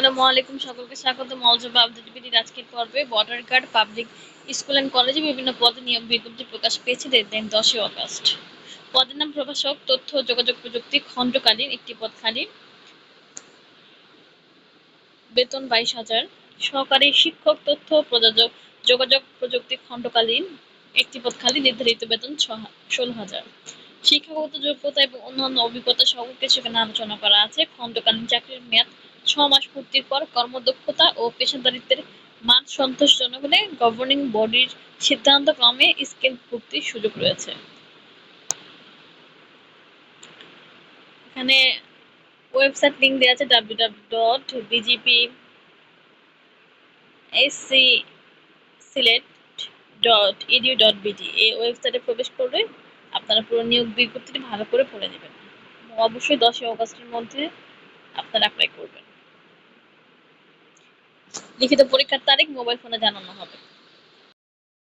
আসসালামু আলাইকুম। সকলকে স্বাগত মৌজবা আপডেট আজকের পর্বে border guard public school and কলেজে বিভিন্ন পদে নিয়োগ বিজ্ঞপ্তি প্রকাশ পেয়েছে দশই অগস্ট পদের নাম প্রভাষক, তথ্য, যোগাযোগ প্রযুক্তি, খণ্ডকালীন একটি পদ খালি। বেতন বাইশ হাজার। সহকারী শিক্ষক, তথ্য, প্রযোজক, যোগাযোগ প্রযুক্তি খণ্ডকালীন একটি পদ খালি, নির্ধারিত বেতন ষোলো হাজার। শিক্ষাগত যোগ্যতা এবং অন্যান্য অভিজ্ঞতা সেখানে আলোচনা করা আছে। খণ্ডকালীন চাকরির মেয়াদ ছ মাস পূর্তির পর কর্মদক্ষতা ও পেশাদারিত্বের মান সন্তোষজনক হলে গভর্নিং বডির সিদ্ধান্ত ক্রমে স্কেল ভুক্তির সুযোগ রয়েছে। এখানে ওয়েবসাইট লিঙ্ক দেওয়া আছে W W dot BGP SC Sylhet dot edu dot BD এই ওয়েবসাইটে প্রবেশ করলে আপনারা পুরো নিয়োগ বিজ্ঞপ্তিটি ভালো করে পড়ে নেবেন। অবশ্যই দশই অগস্টের মধ্যে আপনারা অ্যাপ্লাই করবেন। লিখিত পরীক্ষার তারিখ মোবাইল ফোনে জানানো হবে।